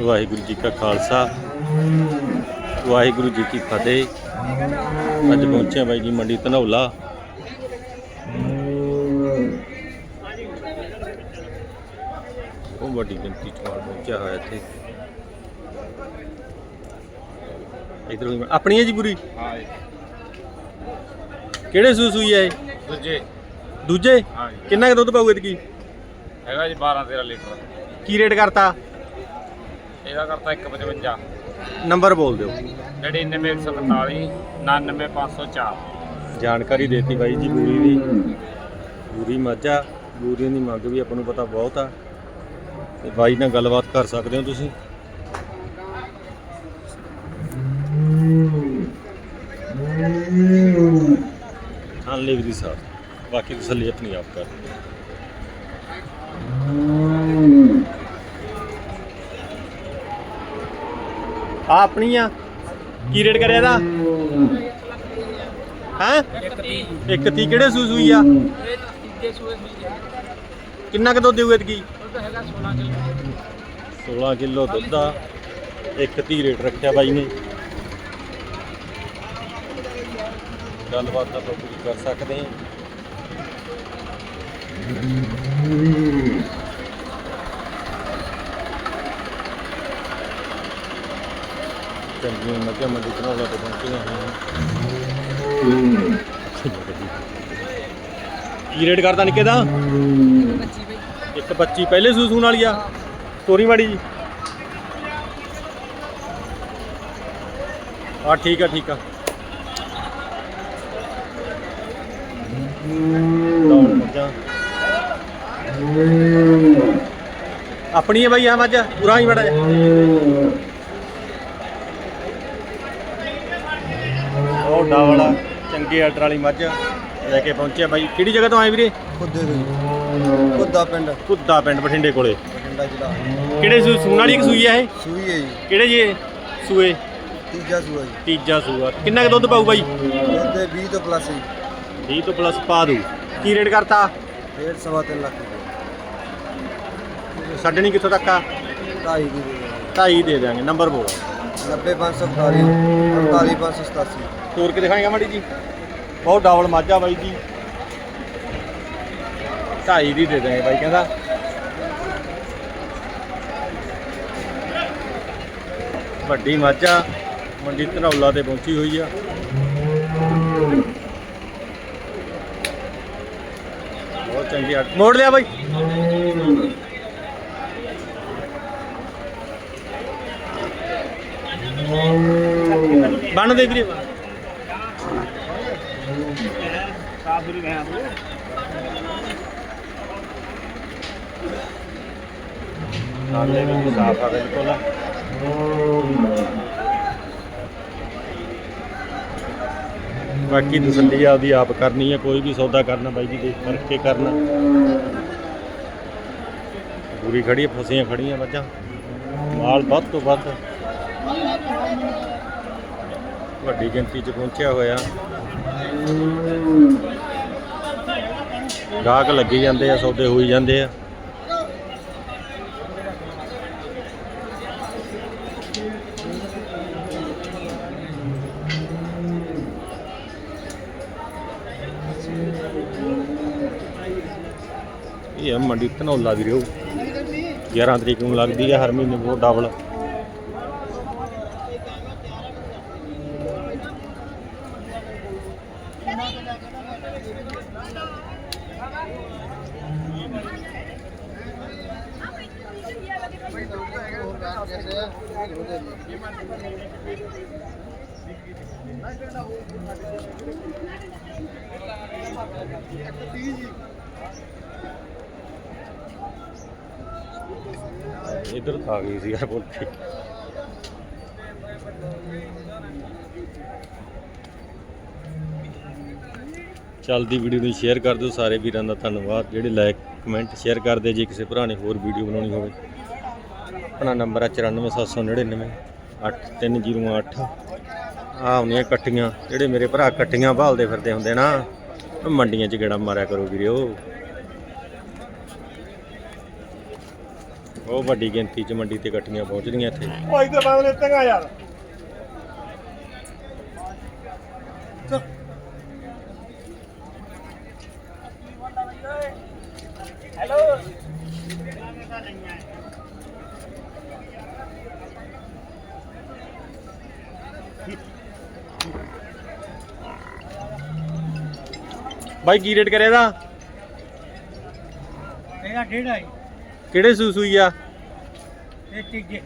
ਵਾਹਿਗੁਰੂ ਜੀ ਕਾ ਖਾਲਸਾ ਵਾਹਿਗੁਰੂ ਜੀ ਕੀ ਫਤਿਹ। ਅੱਜ ਪਹੁੰਚਿਆ ਬਾਈ ਜੀ ਮੰਡੀ ਧਨੌਲਾ। ਉਹ ਵੱਡੀ ਗਿਣਤੀ ਚ ਮਾਲ ਪਹੁੰਚਿਆ ਹੋਇਆ ਇੱਥੇ। ਇਧਰੋਂ ਆਪਣੀ ਹੈ ਜੀ ਪੂਰੀ? ਹਾਂ ਕਿਹੜੇ ਸੂਸ ਹੋਈ ਹੈ ਇਹ? ਦੂਜੇ। ਦੂਜੇ? ਹਾਂ ਕਿੰਨਾ ਕੁ ਦੁੱਧ ਪਾਊ ਇਤਕੀ? ਹੈਗਾ ਜੀ 12 13 ਲੀਟਰ। ਕੀ ਰੇਟ ਕਰਤਾ? ਇਹਦਾ ਕਰਤਾ 155 ਨੰਬਰ ਬੋਲ ਦਿਓ। 99145 99504 ਜਾਣਕਾਰੀ ਦੇਤੀ ਬਾਈ ਜੀ ਬੂਰੀ ਦੀ। ਬੂਰੀ ਮਾਝਾ ਬੂਰੀਆਂ ਦੀ ਮੰਗ ਵੀ ਆਪਾਂ ਨੂੰ ਪਤਾ ਬਹੁਤ ਆ। ਤੇ ਬਾਈ ਨਾਲ ਗੱਲਬਾਤ ਕਰ ਸਕਦੇ ਹੋ ਤੁਸੀਂ। ਹਾਂ ਲੇਵ ਦੀ ਸਾਥ ਬਾਕੀ ਤਸੱਲੀ ਆਪਣੀ ਆਪ ਕਰ। ਆ ਆਪਣੀ ਆ ਕੀ ਰੇਟ ਕਰਿਆ ਇਹਦਾ? ਹਾਂ? ਇੱਕ ਤੀ ਕਿਹੜੇ ਸੂਸ ਹੋਈ ਆ? ਕਿੰਨਾ ਕੁ ਦੁੱਧ ਦੇਊ ਇਤਕੀ? 16 ਕਿਲੋ ਦੁੱਧ ਆ। ਇੱਕ ਤੀ ਰੇਟ ਰੱਖਿਆ ਬਾਈ ਨੇ। ਗੱਲਬਾਤ ਤਾਂ ਆਪਾਂ ਪੂਰੀ ਕਰ ਸਕਦੇ ਹਾਂ। ਚੰਗੀਆਂ ਮੱਝਾਂ ਮੰਡੀ ਧਨੌਲਾ ਤੋਂ ਪਹੁੰਚੀਆਂ ਹੋਈਆਂ ਕੀ ਰੇਟ ਕਰਦਾ ਨਿੱਕੇ ਦਾ? ਇੱਕ 25 ਪਹਿਲੇ ਸੂ ਸੂਣ ਵਾਲੀ ਆ। ਤੋਰੀ ਮਾੜੀ ਜੀ। ਆ ਠੀਕ ਆ ਠੀਕ ਆ। ਆਪਣੀ ਹੈ ਬਾਈ, ਆ ਮੱਝ। ਪੂਰਾ ਹੀ ਮਾੜਾ ਜਿਹਾ। ਉਹ ਡਾਵਲਾ ਚੰਗੇ ਆਰਡਰ ਵਾਲੀ ਮੱਝ ਲੈ ਕੇ ਪਹੁੰਚਿਆ ਬਾਈ। ਕਿਹੜੀ ਜਗ੍ਹਾ ਤੋਂ ਆਏ ਵੀਰੇ? ਖੁੱਦੇ ਦੇ ਖੁੱਦਾ ਪਿੰਡ। ਕੁੱਦਾ ਪਿੰਡ ਬਠਿੰਡੇ ਕੋਲੇ। ਬਠਿੰਡਾ ਜ਼ਿਲ੍ਹਾ। ਕਿਹੜੇ ਸੂ ਸੂਣ ਵਾਲੀ ਸੂਈ ਆ ਇਹ? ਸੂਈ ਹੈ ਜੀ। ਕਿਹੜੇ ਜੀ ਇਹ? ਸੂਏ। ਤੀਜਾ ਸੂਆ ਜੀ। ਤੀਜਾ ਸੂਆ। ਕਿੰਨਾ ਕੁ ਦੁੱਧ ਪਾਊ ਬਾਈ? ਦੁੱਧ ਦੇ 20 ਤੋਂ ਪਲੱਸ ਜੀ। 20 ਤੋਂ ਪਲੱਸ ਪਾ ਦੂ ਕੀ ਰੇਟ ਕਰਤਾ? ਡੇਢ ਸਵਾ ਤਿੰਨ ਲੱਖ ਰੁਪਏ। ਛੱਡਣੀ ਕਿੱਥੋਂ ਤੱਕ ਆ? ਢਾਈ ਦੀ ਦੇ ਦੇ ਦਿਆਂਗੇ। ਨੰਬਰ ਬੋਲ। 90548 48587 ਤੋਰ ਕੇ ਦਿਖਾਏਗਾ ਮਾੜੀ ਜੀ। ਬਹੁਤ ਡਬਲ ਮਾਝਾ ਬਾਈ ਜੀ। ਢਾਈ ਦੀ ਦੇ ਦਿਆਂਗੇ ਬਾਈ ਕਹਿੰਦਾ। ਵੱਡੀ ਮਾਝਾ ਮੰਡੀ ਧਨੌਲਾ ਤੇ ਪਹੁੰਚੀ ਹੋਈ ਆ। ਬਹੁਤ ਚੰਗੀ ਆ। ਮੋੜ ਲਿਆ ਬਾਈ। ਬਣ ਦੇ ਵੀਰੇ। ਨਾਲੇ ਵੀ ਸਾਫ਼ ਆ ਬਿਲਕੁਲ। ਬਾਕੀ ਤਸੱਲੀ ਆਪਦੀ ਆਪ ਕਰਨੀ ਹੈ ਕੋਈ ਵੀ ਸੌਦਾ ਕਰਨਾ ਬਾਈ ਜੀ ਦੇਖ ਕਰਕੇ ਕੇ ਕਰਨਾ। ਪੂਰੀ ਖੜੀ ਹੈ, ਫਸੀਆਂ ਖੜੀਆਂ ਮੱਝਾਂ। ਮਾਲ ਵੱਧ ਤੋਂ ਵੱਧ ਵੱਡੀ ਗਿਣਤੀ 'ਚ ਪਹੁੰਚਿਆ ਹੋਇਆ। ਗਾਹਕ ਲੱਗੀ ਜਾਂਦੇ ਆ, ਸੌਦੇ ਹੋਈ ਜਾਂਦੇ ਆ। ਇਹ ਆ ਮੰਡੀ ਧਨੌਲਾ ਵੀ ਰਹੂ 11 ਤਰੀਕ ਨੂੰ ਲੱਗਦੀ ਹੈ ਹਰ ਮਹੀਨੇ ਬਹੁਤ ਡਬਲ ਇਧਰ ਆ ਗਈ ਸੀ ਯਾਰ ਬੋਲਤੀ ਚੱਲਦੀ ਵੀਡੀਓ ਨੂੰ ਸ਼ੇਅਰ ਕਰ ਦਿਓ। ਸਾਰੇ ਵੀਰਾਂ ਦਾ ਧੰਨਵਾਦ। ਜਿਹੜੇ ਲਾਈਕ ਕਮੈਂਟ ਸ਼ੇਅਰ ਕਰਦੇ, ਜੇ ਕਿਸੇ ਭਰਾ ਨੇ ਹੋਰ ਵੀਡੀਓ ਬਣਾਉਣੀ ਹੋਵੇ। ਆਪਣਾ ਨੰਬਰ ਹੈ 94799 8308 ਆ ਹੁੰਦੀਆਂ ਕੱਟੀਆਂ ਜਿਹੜੇ ਮੇਰੇ ਭਰਾ ਕੱਟੀਆਂ ਭਾਲਦੇ ਫਿਰਦੇ ਹੁੰਦੇ ਨਾ ਮੰਡੀਆਂ 'ਚ ਗੇੜਾ ਮਾਰਿਆ ਕਰੋ ਵੀਰਿਓ ਉਹ ਵੱਡੀ ਗਿਣਤੀ 'ਚ ਮੰਡੀ ਤੇ ਇਕੱਠੀਆਂ ਪਹੁੰਚਦੀਆਂ ਇੱਥੇ। ਉਹ ਇੱਧਰ ਬਾਗ ਲੈਤੇਗਾ ਯਾਰ। ਬਾਈ ਕੀ ਰੇਟ ਕਰਿਆ ਇਹਦਾ? ਇਹਦਾ ਡੇਢ ਆਈ। ਕਿਹੜੇ ਸੂ ਸੂਈ ਆ? ਇਹ ਤੀਜੇ।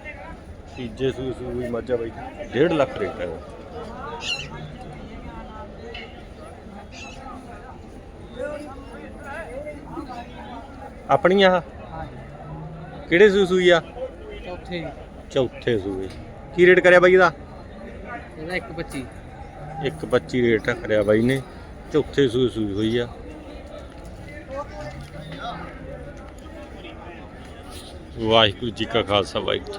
ਤੀਜੇ ਸੂ ਸੂਈ ਮੱਝਾ ਬਾਈ। 1.5 ਲੱਖ ਰੇਟ ਹੈ। ਆਪਣੀ ਆ ਕਿਹੜੇ ਸੂ ਸੂਈ ਆ? ਚੌਥੇ। ਚੌਥੇ ਸੂਏ ਕੀ ਰੇਟ ਕਰਿਆ ਬਾਈ ਇਹਦਾ? ਇਹਦਾ 125 ਇੱਕ 25 ਰੇਟ ਕਰਿਆ ਬਾਈ ਨੇ। ਚੌਥੇ ਸੂਈ ਸੂਈ ਹੋਈ ਆ। ਵਾਹਿਗੁਰੂ ਜੀ ਕਾ ਖਾਲਸਾ ਵਾਹਿਗੁਰੂ ਜੀ